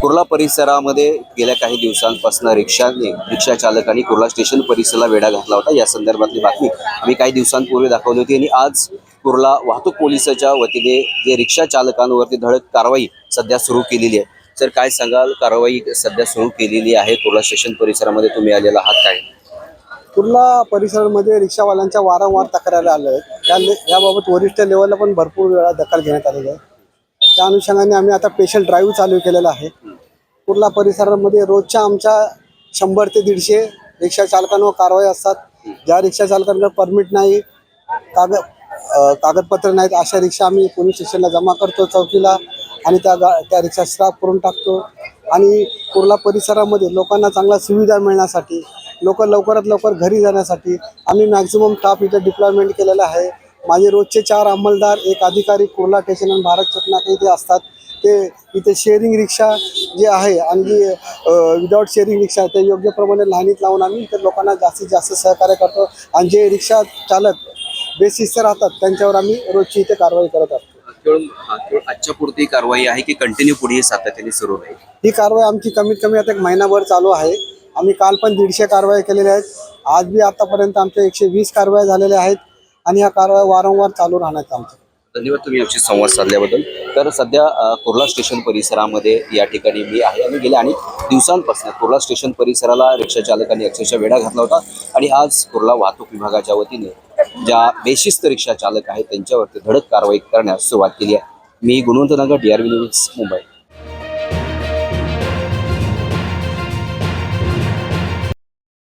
कुर्ला परिसरामध्ये गेल्या काही दिवसांपासून रिक्षाने रिक्षा चालकांनी कुर्ला स्टेशन परिसराला वेढा घातला होता. या संदर्भातली बातमी आम्ही काही दिवसांपूर्वी दाखवली होती आणि आज कुर्ला वाहतूक पोलिसाच्या वतीने जे रिक्षा चालकांवरती धडक कारवाई सध्या सुरू केलेली आहे. सर काय सांगाल? कारवाई सध्या सुरू केलेली आहे. कुर्ला स्टेशन परिसरामध्ये तुम्ही आलेला आहात काय? कुर्ला परिसरामध्ये रिक्षावाल्यांच्या वारंवार तक्रारी आल्या आहेत. त्या ले- याबाबत वरिष्ठ लेवलला पण भरपूर वेळा दखल घेण्यात आलेली आहे. त्या अनुषंगाने आम्ही आता स्पेशल ड्राईव्ह चालू केलेला आहे. कुर्ला परिसरामध्ये रोजच्या आमच्या शंभर ते दीडशे रिक्षा चालकांवर कारवाई असतात. ज्या रिक्षा चालकांकडे परमिट नाही कागद कागदपत्र नाहीत अशा रिक्षा आम्ही पोलीस स्टेशनला जमा करतो चौकीला. आणि त्या गा त्या रिक्षा स्टाफ करून टाकतो. आणि कुर्ला परिसरामध्ये लोकांना चांगला सुविधा मिळण्यासाठी लोक लवकरात लवकर घरी जाण्यासाठी आम्ही मॅक्झिमम स्टाफ इथे डिप्लॉयमेंट केलेला आहे. माझे रोजचे चार अंमलदार एक अधिकारी कुर्ला स्टेशन आणि भारत चटनाक इथे असतात. ते इथे शेअरिंग रिक्षा जे आहे आणि जी विदाऊट शेअरिंग रिक्षा ते योग्यप्रमाणे लहानीत लावून आम्ही इतर लोकांना जास्तीत जास्त सहकार्य करतो. आणि जे रिक्षा चालक बेशिस्त राहतात त्यांच्यावर आम्ही रोजची इथे कारवाई करत असतो. केवळ हा, केवळ आजच्या पुरती कारवाई आहे की कंटिन्यू पुढे सातत्याने सुरू राहील? ही कारवाई आमची कमीत कमी आता एक महिनाभर चालू आहे. आम्ही काल पण दीडशे कारवाई केलेल्या आहेत. आज बी आतापर्यंत आमच्या एकशे वीस कारवाई झालेल्या आहेत आणि ह्या कारवाई वारंवार चालू राहणार आहेत आमच्या. धन्यवाद तुम्ही आमची संवाद साधल्याबद्दल. तर सध्या अ, कुर्ला स्टेशन परिसरामध्ये या ठिकाणी मी आहे. आणि गेल्या अनेक दिवसांपासून कुर्ला स्टेशन परिसराला रिक्षा चालकांनी अक्षरशः वेढा घातला होता आणि आज कुर्ला वाहतूक विभागाच्या वतीने ज्या बेशिस्त रिक्षा चालक आहेत त्यांच्यावरती धडक कारवाई करण्यास सुरुवात केली आहे. मी Gunwant Nagar D R V news Mumbai.